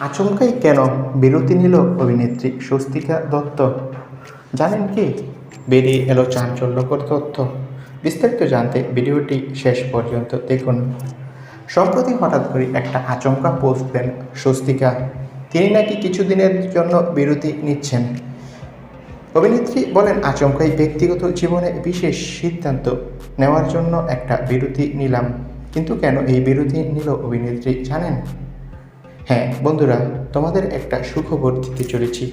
আচমকাই কেন বিরতি নিল অভিনেত্রী স্বস্তিকা দত্ত? জানেন কি? বেরিয়ে এলো চাঞ্চল্যকর তথ্য। বিস্তারিত জানতে ভিডিওটি শেষ পর্যন্ত দেখুন। সম্প্রতি হঠাৎ করে একটা আচমকা পোস্ট দেন স্বস্তিকা। তিনি নাকি কিছুদিনের জন্য বিরতি নিচ্ছেন। অভিনেত্রী বলেন, আচমকাই ব্যক্তিগত জীবনে বিশেষ সিদ্ধান্ত নেওয়ার জন্য একটা বিরতি নিলাম। কিন্তু কেন এই বিরতি নিল অভিনেত্রী জানেন? হ্যাঁ বন্ধুরা, তোমাদের একটা সুখবর দিতে চলেছি।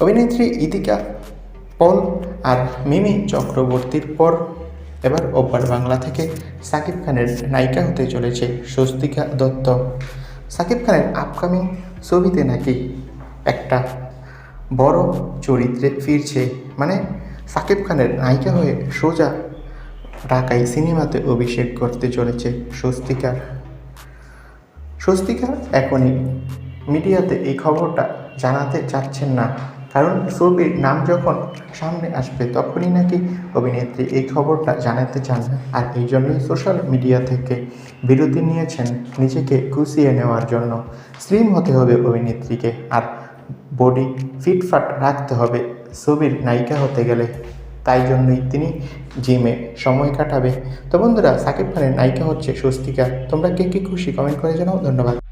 অভিনেত্রী ইদিকা পল আর মিমি চক্রবর্তীর পর এবার ওপার বাংলা থেকে সাকিব খানের নায়িকা হতে চলেছে স্বস্তিকা দত্ত। সাকিব খানের আপকামিং ছবিতে নাকি একটা বড় চরিত্রে ফিরছে। মানে সাকিব খানের নায়িকা হয়ে সোজা ঢাকাই সিনেমাতে অভিষেক করতে চলেছে স্বস্তিকা। স্বস্তিকা এখনই। মিডিয়াতে এই খবরটা জানাতে চাচ্ছেন না। কারণ ছবির নাম যখন সামনে আসবে, তখনই নাকি অভিনেত্রী এই খবরটা জানাতে চান। আর এই জন্যই সোশ্যাল মিডিয়া থেকে বিরতি নিয়েছেন নিজেকে গুছিয়ে নেওয়ার জন্য। স্লিম হতে হবে অভিনেত্রীকে, আর বডি ফিটফাট রাখতে হবে। ছবির নায়িকা হতে গেলে তাই জন্যই তিনি জিমে সময় কাটাবে। তো বন্ধুরা, সাকিব খানের নায়িকা হচ্ছে স্বস্তিকা। তোমরা কে কে খুশি? কমেন্ট করে জানাও। ধন্যবাদ।